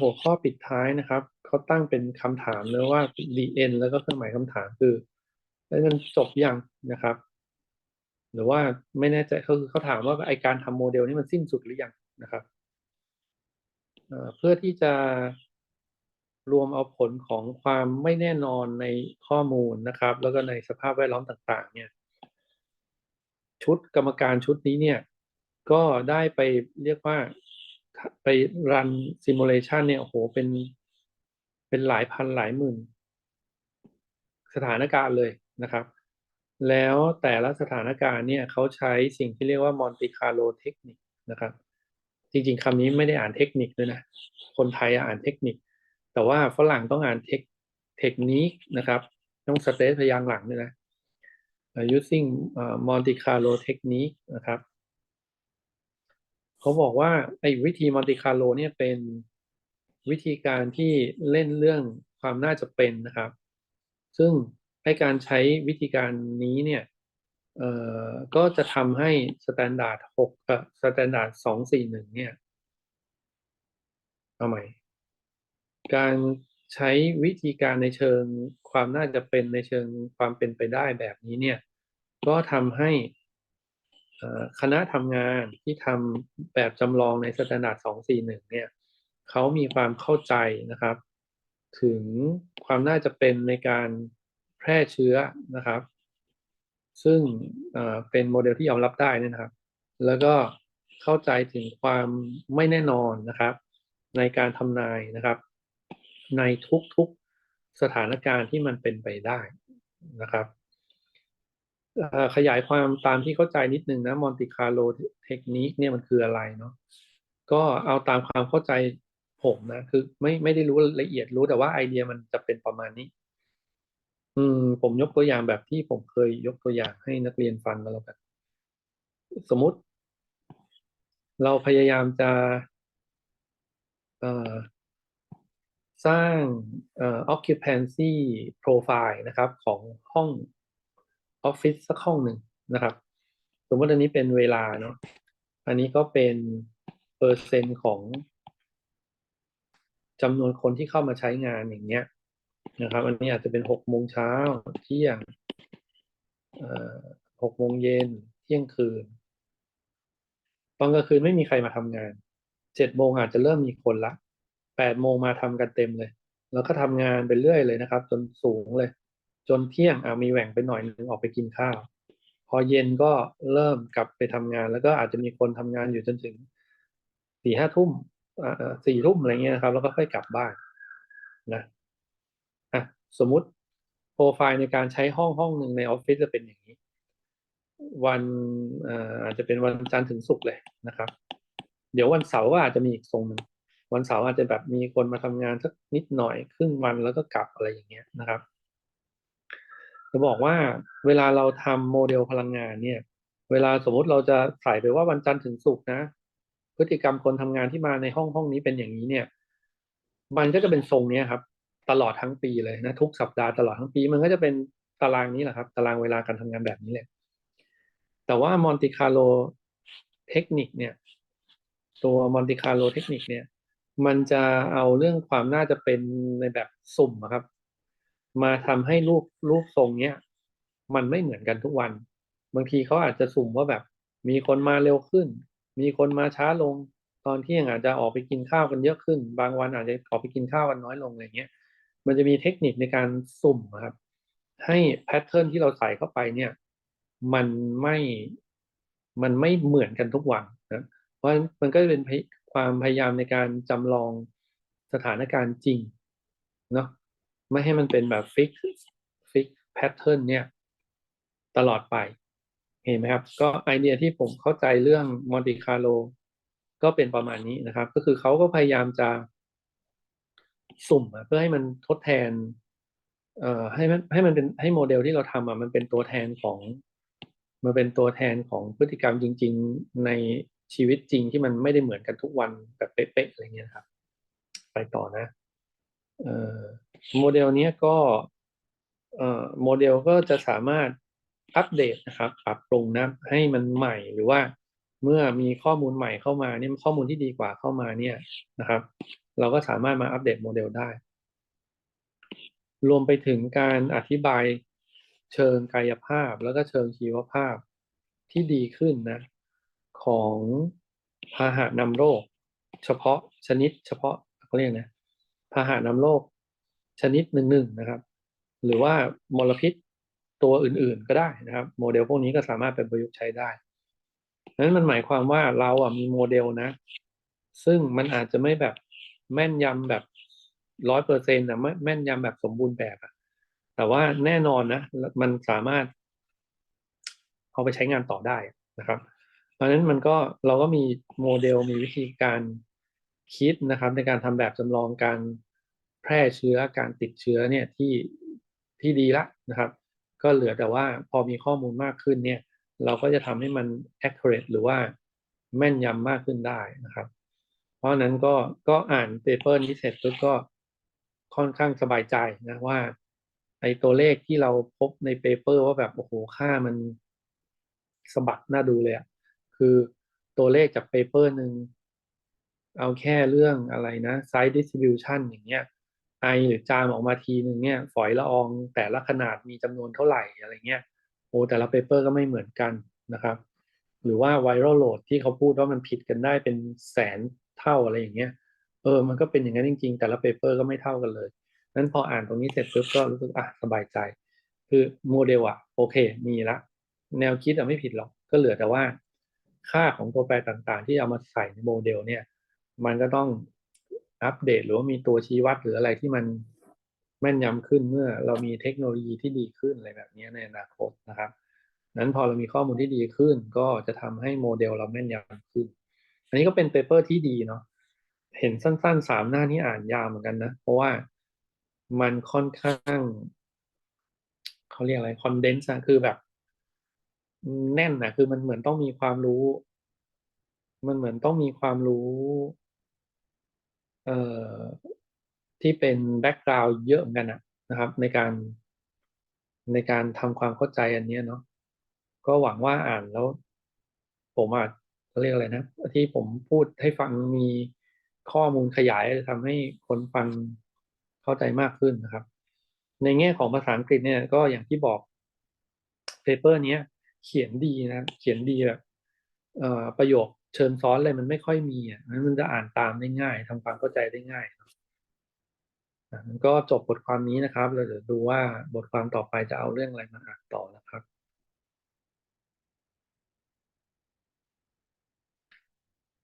หัวข้อปิดท้ายนะครับเขาตั้งเป็นคำถามเลยว่า the end แล้วก็เครื่องหมายคำถามคือแล้วมันจบยังนะครับ หรือว่าไม่แน่ใจเขาคือเขาถามว่าไอการทำโมเดลนี้มันสิ้นสุดหรือยังนะครับเพื่อที่จะรวมเอาผลของความไม่แน่นอนในข้อมูลนะครับ แล้วก็ในสภาพแวดล้อมต่าง ๆ เนี่ย ชุดกรรมการชุดนี้เนี่ย ก็ได้ไปเรียกว่า ไปรันซิมูเลชันเนี่ยโหเป็น เป็นหลายพันหลายหมื่น สถานการณ์เลยนะครับ แล้วแต่ละสถานการณ์เนี่ยเขาใช้สิ่งที่เรียกว่ามอนติคาโ o เทคนิคนะครับ จริงๆคำนี้ไม่ได้อ่านเทคนิคด้วยนะ คนไทยอ่านเทคนิค แต่ว่าฝรั่งต้องอ่านเทคเทคนิคนะครับ ต้องสเตทพยางหลังด้วยนะ using Monte Carlo technique นะครับ เขาบอกว่าไอ้วิธี Monte Carlo เนี่ยเป็นวิธีการที่เล่นเรื่องความน่าจะเป็นนะครับ ซึ่งให้การใช้วิธีการนี้เนี่ยเอ่อก็จะทำให้สแตนดาร์ดหกเอ่อสแตนดาร์ดสองสี่หนึ่งเนี่ยเอาใหม่การใช้วิธีการในเชิงความน่าจะเป็นในเชิงความเป็นไปได้แบบนี้เนี่ย ก็ทำให้ คณะทำงานที่ทำแบบจำลองในสแตนดาร์ด241เนี่ยเขามีความเข้าใจนะครับ ถึงความน่าจะเป็นในการแพร่เชื้อนะครับ ซึ่งเป็นโมเดลที่ยอมรับได้นะครับ แล้วก็เข้าใจถึงความไม่แน่นอนนะครับ ในการทำนายนะครับ ในทุกๆสถานการณ์ที่มันเป็นไปได้นะครับ ขยายความตามที่เข้าใจนิดนึงนะมอนติคาร์โลเทคนิคเนี่ยมันคืออะไรเนาะก็เอาตามความเข้าใจผมนะ คือไม่ไม่ได้รู้ละเอียดรู้แต่ว่าไอเดียมันจะเป็นประมาณนี้ อืม ผมยกตัวอย่างแบบที่ผมเคยยกตัวอย่างให้นักเรียนฟังก็แล้วกันสมมติ เราพยายามจะสร้าง occupancy profile นะครับ ของห้อง ออฟฟิศสักห้องหนึ่งนะครับ สมมติอันนี้เป็นเวลาเนาะอันนี้ก็เป็นเปอร์เซ็นต์ของจำนวนคนที่เข้ามาใช้งานอย่างเงี้ยนะครับ อันนี้อาจจะเป็นหกโมงเช้าเที่ยงหกโมงเย็นเที่ยงคืนตอนกลางคืนไม่มีใครมาทำงาน เจ็ดโมงอาจจะเริ่มมีคนละ แปดโมงมาทำกันเต็มเลย แล้วก็ทำงานไปเรื่อยเลยนะครับ จนสูงเลย จนเที่ยงอ่ามีแหว่งไปหน่อยนึงออกไปกินข้าว พอเย็นก็เริ่มกลับไปทำงาน แล้วก็อาจจะมีคนทำงานอยู่จนถึงสี่ห้าทุ่มอ่าสี่ทุ่มอะไรเงี้ยนะครับ แล้วก็ค่อยกลับบ้านนะอะสมมุติโปรไฟล์ในการใช้ห้องห้องหนึ่งในออฟฟิศจะเป็นอย่างนี้ วันอาจจะเป็นวันจันทร์ถึงศุกร์เลยนะครับ เดี๋ยววันเสาร์ก็อาจจะมีอีกทรงหนึ่งวันเสาร์อาจจะแบบมีคนมาทำงานสักนิดหน่อยครึ่งวันแล้วก็กลับอะไรอย่างเงี้ยนะครับ จะบอกว่าเวลาเราทำโมเดลพลังงานเนี่ย เวลาสมมุติเราจะใส่ไปว่าวันจันทร์ถึงศุกร์นะ พฤติกรรมคนทำงานที่มาในห้องห้องนี้เป็นอย่างนี้เนี่ย มันก็จะเป็นทรงนี้ครับ ตลอดทั้งปีเลยนะทุกสัปดาห์ตลอดทั้งปี มันก็จะเป็นตารางนี้แหละครับ ตารางเวลาการทำงานแบบนี้เลยแต่ว่ามอนติคาโลเทคนิคเนี่ย ตัวมอนติคาโลเทคนิคเนี่ย มันจะเอาเรื่องความน่าจะเป็นในแบบสุ่มครับ มาทำให้รูปรูปทรงเนี้ยมันไม่เหมือนกันทุกวัน บางทีเขาอาจจะสุ่มว่าแบบ มีคนมาเร็วขึ้น มีคนมาช้าลง ตอนที่ยังอาจจะออกไปกินข้าวกันเยอะขึ้น บางวันอาจจะออกไปกินข้าวกันน้อยลงอะไรเงี้ย มันจะมีเทคนิคในการสุ่มครับ ให้แพทเทิร์นที่เราใส่เข้าไปเนี่ย มันไม่ มันไม่เหมือนกันทุกวันนะเพราะมันก็เป็นความพยายามในการจำลองสถานการณ์จริงเนาะ ไม่ให้มันเป็นแบบฟิกฟิกแพทเทิร์นเนี่ย ตลอดไป เห็นไหมครับ ก็ไอเดียที่ผมเข้าใจเรื่องมอนติคาร์โลก็เป็นประมาณนี้นะครับ ก็คือเขาก็พยายามจะสุ่มเพื่อให้มันทดแทน เอ่อให้มันให้มันเป็นให้โมเดลที่เราทำอะมันเป็นตัวแทนของ มันเป็นตัวแทนของพฤติกรรมจริง ๆ ในชีวิตจริงที่มันไม่ได้เหมือนกันทุกวันแบบเป๊ะๆอะไรเงี้ยครับ ไปต่อนะ เออ โมเดลนี้ก็โมเดลก็จะสามารถอัปเดตนะครับ ปรับปรุงนะให้มันใหม่หรือว่าเมื่อมีข้อมูลใหม่เข้ามาเนี่ยข้อมูลที่ดีกว่าเข้ามาเนี่ยนะครับ เราก็สามารถมาอัปเดตโมเดลได้ รวมไปถึงการอธิบายเชิงกายภาพแล้วก็เชิงชีวภาพที่ดีขึ้นนะของพาหะนำโรค เฉพาะชนิดเฉพาะเขาเรียกนะพาหะนำโรค ชนิดหนึ่งๆนะครับ หรือว่ามลพิษตัวอื่นๆก็ได้นะครับ โมเดลพวกนี้ก็สามารถเป็นประยุกต์ใช้ได้นั้นมันหมายความว่าเราอะมีโมเดลนะ ซึ่งมันอาจจะไม่แบบแม่นยำแบบร้อยเปอร์เซ็นต์นะแม่นยำแบบสมบูรณ์แบบอะแต่ว่าแน่นอนนะ มันสามารถ เอาไปใช้งานต่อได้นะครับ เพราะฉะนั้นมันก็เราก็มีโมเดลมีวิธีการคิดนะครับ ในการทำแบบจำลองการ แพร่เชื้อการติดเชื้อเนี่ยที่ที่ดีละนะครับ ก็เหลือแต่ว่าพอมีข้อมูลมากขึ้นเนี่ยเราก็จะทำให้มัน accurate หรือว่าแม่นยำมากขึ้นได้นะครับ เพราะนั้นก็ก็อ่านเปเปอร์นี้เสร็จก็ค่อนข้างสบายใจนะว่าไอ้ตัวเลขที่เราพบในเปเปอร์ว่าแบบโอ้โหค่ามันสะบัดน่าดูเลยอะคือตัวเลขจากเปเปอร์หนึ่งเอาแค่เรื่องอะไรนะ size distribution อย่างเงี้ย ไอหรือจามออกมาทีหนึ่งเนี่ย ฝอยละอองแต่ละขนาดมีจำนวนเท่าไหร่อะไรเงี้ยโอ้แต่ละเปเปอร์ก็ไม่เหมือนกันนะครับ หรือว่าไวรัลโหลดที่เขาพูดว่ามันผิดกันได้เป็นแสนเท่าอะไรอย่างเงี้ยเออมันก็เป็นอย่างนั้นจริง ๆ แต่ละเปเปอร์ก็ไม่เท่ากันเลยนั้นพออ่านตรงนี้เสร็จปุ๊บก็รู้สึกอะสบายใจ คือโมเดลอะโอเค มีละ แนวคิดอะไม่ผิดหรอกก็เหลือแต่ว่า ค่าของตัวแปรต่างๆ ที่เอามาใส่ในโมเดลเนี่ย มันก็ต้อง อัปเดตหรือว่ามีตัวชี้วัดหรืออะไรที่มันแม่นยำขึ้นเมื่อเรามีเทคโนโลยีที่ดีขึ้นอะไรแบบนี้ในอนาคตนะครับ นั้นพอเรามีข้อมูลที่ดีขึ้น ก็จะทำให้โมเดลเราแม่นยำขึ้น อันนี้ก็เป็นเปเปอร์ที่ดีเนาะเห็นสั้นๆสามหน้านี้อ่านยาวเหมือนกันนะ เพราะว่ามันค่อนข้างเขาเรียกอะไรคอนเดนซ์คือแบบ แน่นนะคือมันเหมือนต้องมีความรู้ มันเหมือนต้องมีความรู้ ที่เป็นแบ็กกราวด์เยอะเหมือนกันนะครับ ในการในการทำความเข้าใจอันนี้เนาะก็หวังว่าอ่านแล้ว ผมอาจเขาเรียกอะไรนะ ที่ผมพูดให้ฟังมีข้อมูลขยายทำให้คนฟังเข้าใจมากขึ้นนะครับ ในแง่ของภาษาอังกฤษเนี่ยก็อย่างที่บอกเปเปอร์นี้เขียนดีนะ เขียนดีแบบประโยค เชิญซ้อนอะไรมันไม่ค่อยมีอะนั้นมันจะอ่านตามได้ง่ายทำความเข้าใจได้ง่ายมันก็จบบทความนี้นะครับ เราจะดูว่าบทความต่อไปจะเอาเรื่องอะไรมาอ่านต่อนะครับ